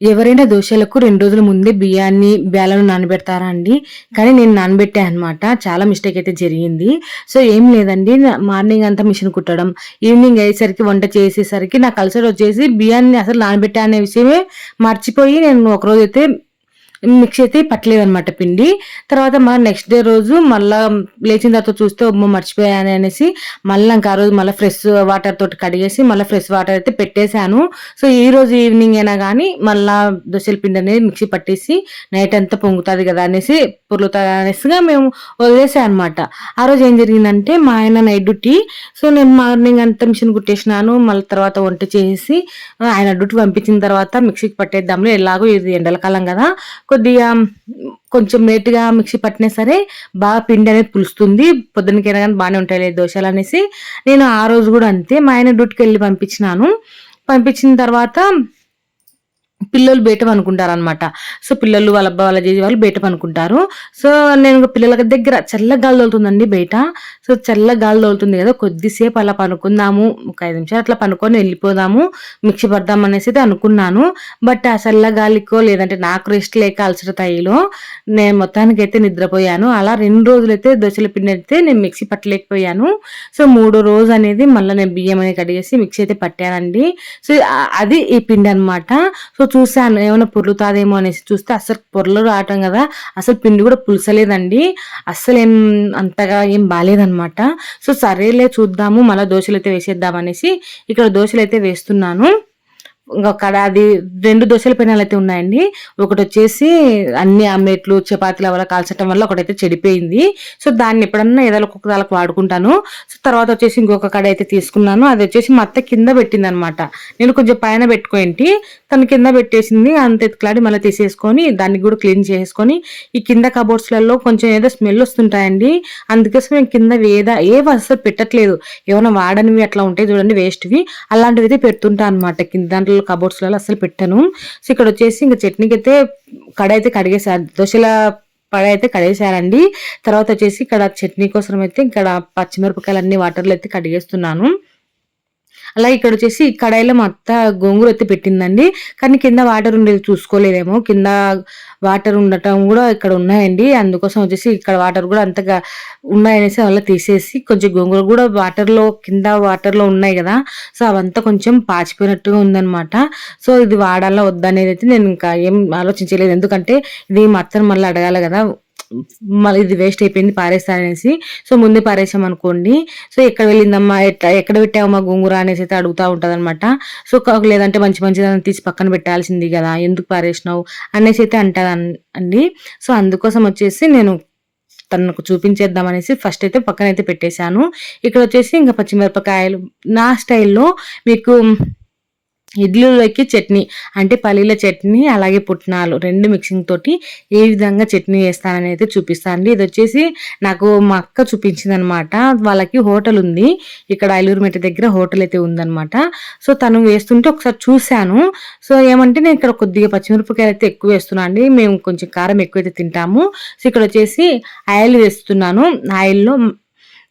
ఎవరైనా దోశలకు రెండు రోజుల ముందే బియ్యాన్ని బేలను నానబెడతారా అండి? కానీ నేను నానబెట్టా అనమాట చాలా మిస్టేక్ అయితే జరిగింది. సో ఏం లేదండి. మార్నింగ్ అంతా మిషన్ కుట్టడం. ఈవినింగ్ అయ్యేసరికి వంట చేసేసరికి నాకు అలసట వచ్చేసి బియ్యాన్ని అసలు నానబెట్టా అనే విషయమే మర్చిపోయి నేను ఒకరోజు అయితే మిక్స్ అయితే పట్టలేదనమాట పిండి. తర్వాత మళ్ళీ నెక్స్ట్ డే రోజు మళ్ళా లేచిన తర్వాత చూస్తే ఉమ్మ మర్చిపోయాను అనేసి మళ్ళీ ఇంకా ఆ రోజు మళ్ళీ ఫ్రెష్ వాటర్ తోటి కడిగేసి మళ్ళీ ఫ్రెష్ వాటర్ అయితే పెట్టేశాను. సో ఈ రోజు ఈవినింగ్ అయినా కానీ మళ్ళా దోశల పిండి అనేది మిక్సీ పట్టేసి నైట్ అంతా పొంగుతుంది కదా అనేసి పొర్లుతుంది అనేసిగా మేము వదిలేసాం అనమాట ఆ రోజు ఏం జరిగిందంటే మా ఆయన నైట్ డ్యూటీ సో నేను మార్నింగ్ అంతా మిషన్ కుట్టేసినాను. మళ్ళీ తర్వాత వంట చేసి ఆయన డ్యూటీ పంపించిన తర్వాత మిక్సీకి పట్టేద్దాంలో ఎలాగో ఇది ఎండలకాలం కదా. కొద్దిగా కొంచెం లేట్గా మిక్సీ పట్టినా సరే బాగా పిండి అనేది పులుస్తుంది. పొద్దునకైనా కానీ బాగానే ఉంటాయి దోశలు అనేసి. నేను ఆ రోజు కూడా అంతే. మా ఆయన డ్యూటీకి వెళ్ళి పంపించినాను. పంపించిన తర్వాత పిల్లలు బయట పనుకుంటారు అనమాట సో పిల్లలు వాళ్ళ అబ్బా వాళ్ళ చేసి వాళ్ళు బయట పనుకుంటారు సో నేను పిల్లల దగ్గర చల్ల గాలి తోలుతుందండి బయట సో చల్ల గాలి తోలుతుంది కదా కొద్దిసేపు అలా పనుకుందాము ఒక ఐదు నిమిషాలు అట్లా పనుకొని వెళ్ళిపోదాము మిక్సీ పడదాం అనేసి అయితే అనుకున్నాను. బట్ ఆ చల్ల గాలికో లేదంటే నాకు రెస్ట్ లేక అలసట తాయిలో నేను మొత్తానికి అయితే నిద్రపోయాను. అలా రెండు రోజులైతే దోశల పిండి అయితే నేను మిక్సీ పట్టలేకపోయాను. సో మూడో రోజు అనేది మళ్ళీ నేను బియ్యం అనేది కడిగేసి మిక్సీ అయితే పట్టానండి. సో అది ఈ పిండి అనమాట సో చూసాను ఏమైనా పొర్లుతాదేమో అనేసి. చూస్తే అసలు పొరలు రావటం కదా అసలు పిండి కూడా పులసలేదండి. అస్సలు ఏం అంతగా ఏం బాగాలేదన్నమాట సో సరేలే చూద్దాము మళ్ళీ దోశలు అయితే వేసేద్దాం అనేసి ఇక్కడ దోశలు అయితే వేస్తున్నాను. ఇంకొక అది రెండు దోశల పెనాలు అయితే ఉన్నాయండి. ఒకటి వచ్చేసి అన్ని అమ్మేట్లు చపాతీలు వల్ల కాల్చడం వల్ల ఒకటైతే చెడిపోయింది. సో దాన్ని ఎప్పుడన్నా ఏదో ఒక్కొక్క దానికి వాడుకుంటాను. సో తర్వాత వచ్చేసి ఇంకొక కడ అయితే తీసుకున్నాను. అది వచ్చేసి మా అత్త కింద పెట్టింది అనమాట నేను కొంచెం పైన పెట్టుకోంటి. తను కింద పెట్టేసింది. అంత ఎత్తులాడి మళ్ళీ తీసేసుకొని దాన్ని కూడా క్లీన్ చేసుకొని ఈ కింద కబోర్డ్స్లలో కొంచెం ఏదో స్మెల్ వస్తుంటాయండి. అందుకోసం మేము కింద ఏదా ఏవి అసలు పెట్టట్లేదు. ఏమైనా వాడనివి అట్లా ఉంటాయి చూడండి వేస్ట్వి. అలాంటివి అయితే పెడుతుంటా అనమాట. కింద దాంట్లో కబోర్డ్స్లలో అసలు పెట్టాను. సో ఇక్కడ వచ్చేసి ఇంకా చట్నీకి అయితే కడ అయితే కడిగేసారు దోశల పడ అయితే కడిగేసారండి తర్వాత వచ్చేసి ఇక్కడ చట్నీ కోసం అయితే ఇక్కడ పచ్చిమిరపకాయలు అన్ని వాటర్లో అయితే కడిగేస్తున్నాను. అలాగే ఇక్కడ వచ్చేసి కడాయిలో మా అత్త గోంగూర అయితే పెట్టిందండి. కానీ కింద వాటర్ ఉండేది చూసుకోలేదేమో. కింద వాటర్ ఉండటం కూడా ఇక్కడ ఉన్నాయండి. అందుకోసం వచ్చేసి ఇక్కడ వాటర్ కూడా అంతగా ఉన్నాయనేసి అలా తీసేసి కొంచెం గోంగూర కూడా వాటర్లో కింద వాటర్లో ఉన్నాయి కదా. సో అవంతా కొంచెం పాచిపోయినట్టుగా ఉందన్నమాట. సో ఇది వాడాలా వద్దా అనేది అయితే నేను ఇంకా ఏం ఆలోచించలేదు. ఎందుకంటే ఇది మా అత్తను మళ్ళీ అడగాలి కదా. మళ్ళీ ఇది వేస్ట్ అయిపోయింది పారేస్తారనేసి. సో ముందే పారేసాం అనుకోండి. సో ఎక్కడ వెళ్ళిందమ్మా ఎట్లా ఎక్కడ పెట్టావమ్మా గోంగూర అనేసి అయితే అడుగుతూ ఉంటుంది అనమాట సో కా- లేదంటే మంచి మంచిదని తీసి పక్కన పెట్టాల్సింది కదా ఎందుకు పారేసినావు అనేసి అయితే అంటుంది అండి. సో అందుకోసం వచ్చేసి నేను తనకు చూపించేద్దాం అనేసి ఫస్ట్ అయితే పక్కన అయితే పెట్టేశాను. ఇక్కడ వచ్చేసి ఇంకా పచ్చిమిరపకాయలు నా స్టైల్లో మీకు ఇడ్లీలోకి చట్నీ అంటే పల్లీల చట్నీ అలాగే పుట్నాలు రెండు మిక్సింగ్ తోటి ఏ విధంగా చట్నీ వేస్తానని అయితే చూపిస్తాను అండి ఇది వచ్చేసి నాకు మా అక్క చూపించింది అనమాట వాళ్ళకి హోటల్ ఉంది. ఇక్కడ ఐలూరుమెట దగ్గర హోటల్ అయితే ఉందనమాట. సో తను వేస్తుంటే ఒకసారి చూశాను. సో ఏమంటే నేను ఇక్కడ కొద్దిగా పచ్చిమిరపకాయలు అయితే ఎక్కువ వేస్తున్నాను అండి. మేము కొంచెం కారం ఎక్కువైతే తింటాము. సో ఇక్కడ వచ్చేసి ఆయిల్ వేస్తున్నాను. ఆయిల్లో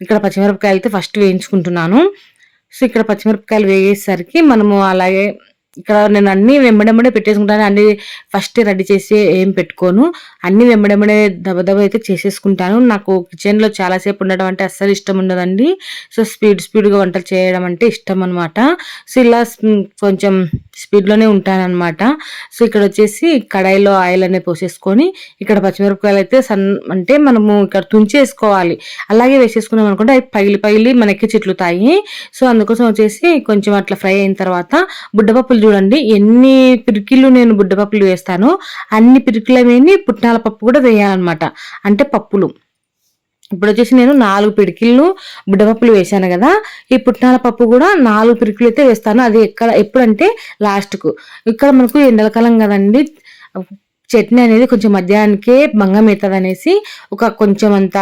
ఇక్కడ పచ్చిమిరపకాయలు అయితే ఫస్ట్ వేయించుకుంటున్నాను. సో ఇక్కడ పచ్చిమిరపకాయలు వేగేసరికి మనము అలాగే ఇక్కడ నేను అన్ని వెంబడెంబడే పెట్టేసుకుంటాను. అన్ని ఫస్ట్ రెడీ చేసి ఏం పెట్టుకోను. అన్ని వెంబడెంబడే దబదబ అయితే చేసేసుకుంటాను. నాకు కిచెన్లో చాలాసేపు ఉండడం అంటే అస్సలు ఇష్టం ఉండదండి. సో స్పీడ్ స్పీడ్గా వంటలు చేయడం అంటే ఇష్టం అనమాట సో ఇలా కొంచెం స్పీడ్లోనే ఉంటానన్నమాట సో ఇక్కడ వచ్చేసి కడాయిలో ఆయిల్ అనేది పోసేసుకొని ఇక్కడ పచ్చిమిరపకాయలు అయితే సన్ అంటే మనము ఇక్కడ తుంచేసుకోవాలి. అలాగే వేసేసుకున్నాం అనుకుంటే అవి పగిలి పగిలి మనకి చిట్లుతాయి. సో అందుకోసం వచ్చేసి కొంచెం అట్లా ఫ్రై అయిన తర్వాత బుడ్డపప్పులు చూడండి. ఎన్ని పిరికిలు నేను బుడ్డపప్పులు వేస్తాను అన్ని పిరికిలమేని పుట్నాల పప్పు కూడా వేయాలన్నమాట. అంటే పప్పులు. ఇప్పుడు వచ్చేసి నేను నాలుగు పిడికిళ్ళు బుడ్డపప్పులు వేసాను కదా ఈ పుట్నాల పప్పు కూడా నాలుగు పిడికిలు అయితే వేస్తాను. అది ఎక్కడ ఎప్పుడంటే లాస్ట్కు. ఇక్కడ మనకు ఎండలకాలం కదండి చట్నీ అనేది కొంచెం మధ్యాహ్నానికే భంగం అవుతుంది అనేసి ఒక కొంచెం అంత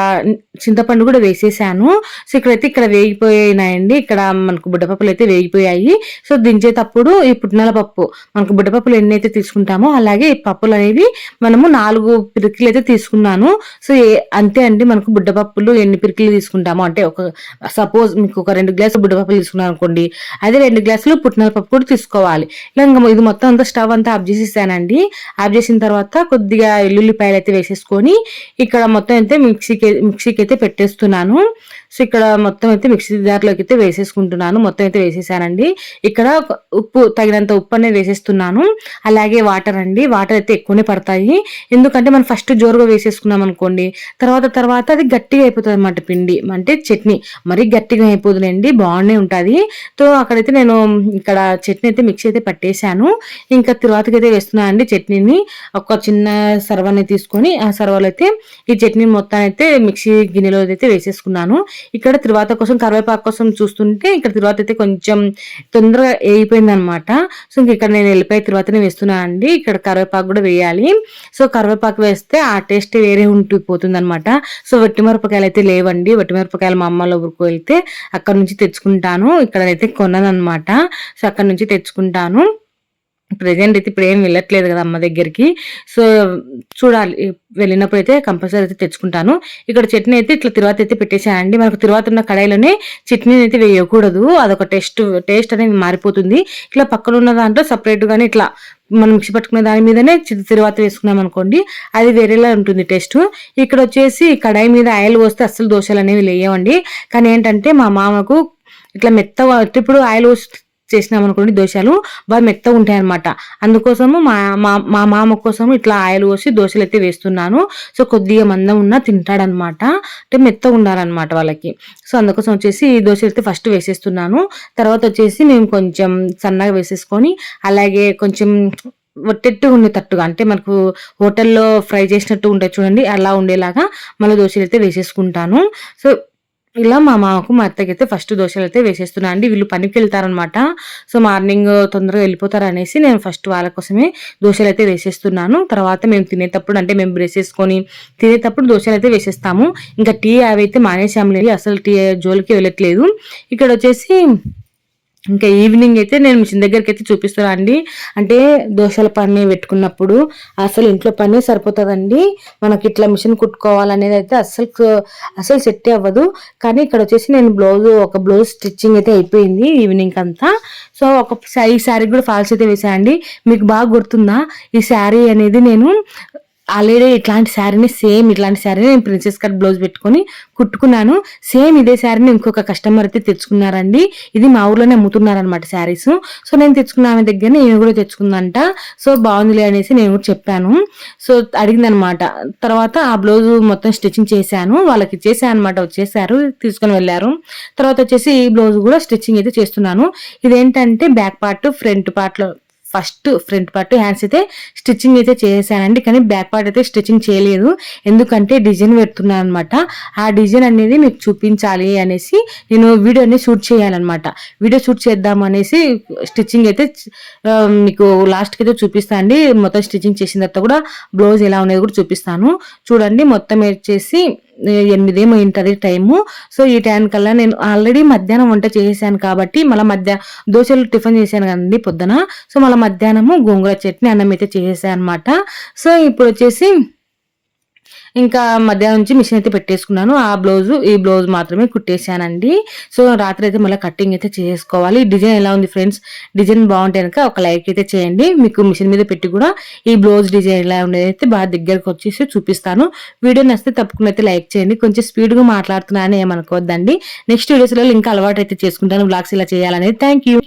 చింతపండు కూడా వేసేసాను. సో ఇక్కడైతే ఇక్కడ వేగిపోయినాయండి. ఇక్కడ మనకు బుడ్డపప్పులు అయితే వేగిపోయాయి. సో దించేటప్పుడు ఈ పుట్నాల పప్పు మనకు బుడ్డపప్పులు ఎన్ని అయితే తీసుకుంటామో అలాగే ఈ పప్పులు అనేవి మనము నాలుగు పిరికిలు అయితే తీసుకున్నాను. సో ఏ- అంతే అండి మనకు బుడ్డపప్పులు ఎన్ని పిరికిలు తీసుకుంటామో అంటే ఒక సపోజ్ మీకు ఒక రెండు గ్లాసులు బుడ్డపప్పులు తీసుకున్నాను అనుకోండి అదే రెండు గ్లాసులు పుట్నాల పప్పు కూడా తీసుకోవాలి. ఇలా ఇంకా ఇది మొత్తం అంతా స్టవ్ అంతా ఆఫ్ చేసేసానండి. ఆఫ్ చేసిన తర్వాత కొద్దిగా ఎల్లుల్లిపాయలు అయితే వేసేసుకొని ఇక్కడ మొత్తం అయితే మిక్సీకి మిక్సీకి అయితే పెట్టేస్తున్నాను. సో ఇక్కడ మొత్తం అయితే మిక్సీ జార్లోకి అయితే వేసేసుకుంటున్నాను. మొత్తం అయితే వేసేసానండి. ఇక్కడ ఒక ఉప్పు తగినంత ఉప్పు అనేది వేసేస్తున్నాను. అలాగే వాటర్ అండి. వాటర్ అయితే ఎక్కువనే పడతాయి. ఎందుకంటే మనం ఫస్ట్ జోరుగా వేసేసుకున్నాం అనుకోండి తర్వాత తర్వాత అది గట్టిగా అయిపోతుంది అనమాట పిండి. అంటే చట్నీ. మరీ గట్టిగా అయిపోతుందండి బాగానే ఉంటుంది. సో అక్కడైతే నేను ఇక్కడ చట్నీ అయితే మిక్సీ అయితే పట్టేశాను. ఇంకా తర్వాతకి అయితే వేస్తున్నాను అండి చట్నీని. ఒక చిన్న సర్వాన్ని తీసుకొని ఆ సర్వలో అయితే ఈ చట్నీ మొత్తాన్ని అయితే మిక్సీ గిన్నెలో అయితే వేసేసుకున్నాను. ఇక్కడ తిరువాత కోసం కరివేపాకు కోసం చూస్తుంటే ఇక్కడ తిరువాత అయితే కొంచెం తొందరగా వేయిపోయింది అనమాట సో ఇంక ఇక్కడ నేను వెళ్ళిపోయి తిరువాతనే వేస్తున్నాను అండి. ఇక్కడ కరివేపాకు కూడా వేయాలి. సో కరివేపాకు వేస్తే ఆ టేస్ట్ వేరే ఉండిపోతుంది అనమాట సో వట్టిమిరపకాయలు అయితే లేవండి. వట్టిమిరపకాయలు మా అమ్మలో ఊరికి వెళ్తే అక్కడ నుంచి తెచ్చుకుంటాను. ఇక్కడ అయితే కొన్నాను అనమాట సో అక్కడ నుంచి తెచ్చుకుంటాను. ప్రజెంట్ అయితే ఇప్పుడు ఏం వెళ్ళట్లేదు కదా అమ్మ దగ్గరికి. సో చూడాలి. వెళ్ళినప్పుడు అయితే కంపల్సరీ అయితే తెచ్చుకుంటాను. ఇక్కడ చట్నీ అయితే ఇట్లా తిరువాత అయితే పెట్టేసానండి మనకు తిరువాత ఉన్న కడాయిలోనే చట్నీ అయితే వేయకూడదు. అదొక టేస్ట్ టేస్ట్ అనేది మారిపోతుంది. ఇట్లా పక్కన ఉన్న దాంట్లో సపరేట్గానే ఇట్లా మనం మిక్సీ పట్టుకునే దాని మీదనే చి- తిరువాత వేసుకున్నాం అనుకోండి అది వేరేలా ఉంటుంది టేస్ట్. ఇక్కడ వచ్చేసి కడాయి మీద ఆయిల్ పోస్తే అస్సలు దోశలు అనేవి లేవండి. కానీ ఏంటంటే మా మామకు ఇట్లా మెత్తగా ఇప్పుడు ఆయిల్ పోసి చేసినాం అనుకోండి దోశలు బాగా మెత్తగా ఉంటాయన్నమాట. అందుకోసము మా మా మా మామ కోసం ఇట్లా ఆయిల్ పోసి దోశలు అయితే వేస్తున్నాను. సో కొద్దిగా మందం ఉన్నా తింటాడనమాట అంటే మెత్తగా ఉండాలన్నమాట వాళ్ళకి. సో అందుకోసం వచ్చేసి ఈ దోశలు అయితే ఫస్ట్ వేసేస్తున్నాను. తర్వాత వచ్చేసి మేము కొంచెం సన్నగా వేసేసుకొని అలాగే కొంచెం ఒట్టెట్టు ఉండేటట్టుగా అంటే మనకు హోటల్లో ఫ్రై చేసినట్టు ఉంటాయి చూడండి అలా ఉండేలాగా మళ్ళీ దోశలు అయితే వేసేసుకుంటాను. సో ఇలా మా మామకు మా అత్తకైతే ఫస్ట్ దోశలు అయితే వేసేస్తున్నా. అండి వీళ్ళు పనికి వెళ్తారనమాట సో మార్నింగ్ తొందరగా వెళ్ళిపోతారు అనేసి నేను ఫస్ట్ వాళ్ళ కోసమే దోశలు అయితే వేసేస్తున్నాను. తర్వాత మేము తినేటప్పుడు అంటే మేము బ్రష్ చేసుకొని తినేటప్పుడు దోశలు అయితే వేసేస్తాము. ఇంకా టీ అవి అయితే మానేసాములేండి అసలు టీ జోలికి వెళ్ళట్లేదు. ఇక్కడ వచ్చేసి ఇంకా ఈవినింగ్ అయితే నేను మిషన్ దగ్గరికి అయితే చూపిస్తాను అండి? అంటే దోశల పని పెట్టుకున్నప్పుడు అసలు ఇంట్లో పని సరిపోతుందండి. మనకి ఇట్లా మిషన్ కుట్టుకోవాలనేది అయితే అసలు అసలు సెట్ అవ్వదు. కానీ ఇక్కడ వచ్చేసి నేను బ్లౌజ్ ఒక బ్లౌజ్ స్టిచ్చింగ్ అయితే అయిపోయింది ఈవినింగ్ అంతా. సో ఒక ఈ శారీ కూడా ఫాల్స్ అయితే వేసాయండి. మీకు బాగా గుర్తుందా? ఈ శారీ అనేది నేను ఆల్రెడీ ఇట్లాంటి శారీని సేమ్ ఇట్లాంటి శారీని నేను ప్రిన్సెస్ కట్ బ్లౌజ్ పెట్టుకొని కుట్టుకున్నాను. సేమ్ ఇదే శారీని ఇంకొక కస్టమర్ అయితే తెచ్చుకున్నారండి. ఇది మా ఊర్లోనే అమ్ముతున్నారనమాట శారీస్. సో నేను తెచ్చుకున్న ఆమె దగ్గర నేను కూడా తెచ్చుకుందంట. సో బాగుందిలే అనేసి నేను కూడా చెప్పాను. సో అడిగిందనమాట తర్వాత ఆ బ్లౌజ్ మొత్తం స్టిచ్చింగ్ చేశాను. వాళ్ళకి ఇచ్చేసాను అనమాట వచ్చేసారు తీసుకొని వెళ్ళారు. తర్వాత వచ్చేసి ఈ బ్లౌజ్ కూడా స్టిచ్చింగ్ అయితే చేస్తున్నాను. ఇదేంటంటే బ్యాక్ పార్ట్ ఫ్రంట్ పార్ట్లో ఫస్ట్ ఫ్రంట్ పార్ట్ హ్యాండ్స్ అయితే స్టిచ్చింగ్ అయితే చేశానండి కానీ బ్యాక్ పార్ట్ అయితే స్టిచ్చింగ్ చేయలేదు. ఎందుకంటే డిజైన్ పెడుతున్నాను అనమాట ఆ డిజైన్ అనేది మీకు చూపించాలి అనేసి నేను వీడియోని షూట్ చేయాలన్నమాట. వీడియో షూట్ చేద్దాం అనేసి స్టిచ్చింగ్ అయితే మీకు లాస్ట్కి అయితే చూపిస్తాను అండి. మొత్తం స్టిచ్చింగ్ చేసిన తర్వాత కూడా బ్లౌజ్ ఎలా ఉన్నది కూడా చూపిస్తాను. చూడండి మొత్తం వచ్చేసి ఎనిమిదేమో ఉంటుంది టైము. సో ఈ టైం కల్లా నేను ఆల్రెడీ మధ్యాహ్నం వంట చేసేసాను కాబట్టి మళ్ళీ మధ్య దోశలు టిఫిన్ చేశాను కదండి పొద్దున. సో మళ్ళీ మధ్యాహ్నము గోంగూర చట్నీ అన్నం అయితే చేసేసాను అనమాట సో ఇప్పుడు వచ్చేసి ఇంకా మధ్యాహ్నం నుంచి మిషన్ అయితే పెట్టేసుకున్నాను. ఆ బ్లౌజ్ ఈ బ్లౌజ్ మాత్రమే కుట్టేశానండి. సో రాత్రి అయితే మళ్ళీ కటింగ్ అయితే చేసుకోవాలి. డిజైన్ ఎలా ఉంది ఫ్రెండ్స్? డిజైన్ బాగుంటే కనుక ఒక లైక్ అయితే చేయండి. మీకు మిషన్ మీద పెట్టి కూడా ఈ బ్లౌజ్ డిజైన్ ఎలా ఉండేది అయితే బాగా దగ్గరకు వచ్చేసి చూపిస్తాను. వీడియో నచ్చితే తప్పకుండా అయితే లైక్ చేయండి. కొంచెం స్పీడ్గా మాట్లాడుతున్నాను ఏమనుకోవద్దండి. నెక్స్ట్ వీడియోస్లో ఇంకా అలవాటు అయితే చేసుకుంటాను. బ్లాగ్స్ ఇలా చేయాలనేది. Thank you.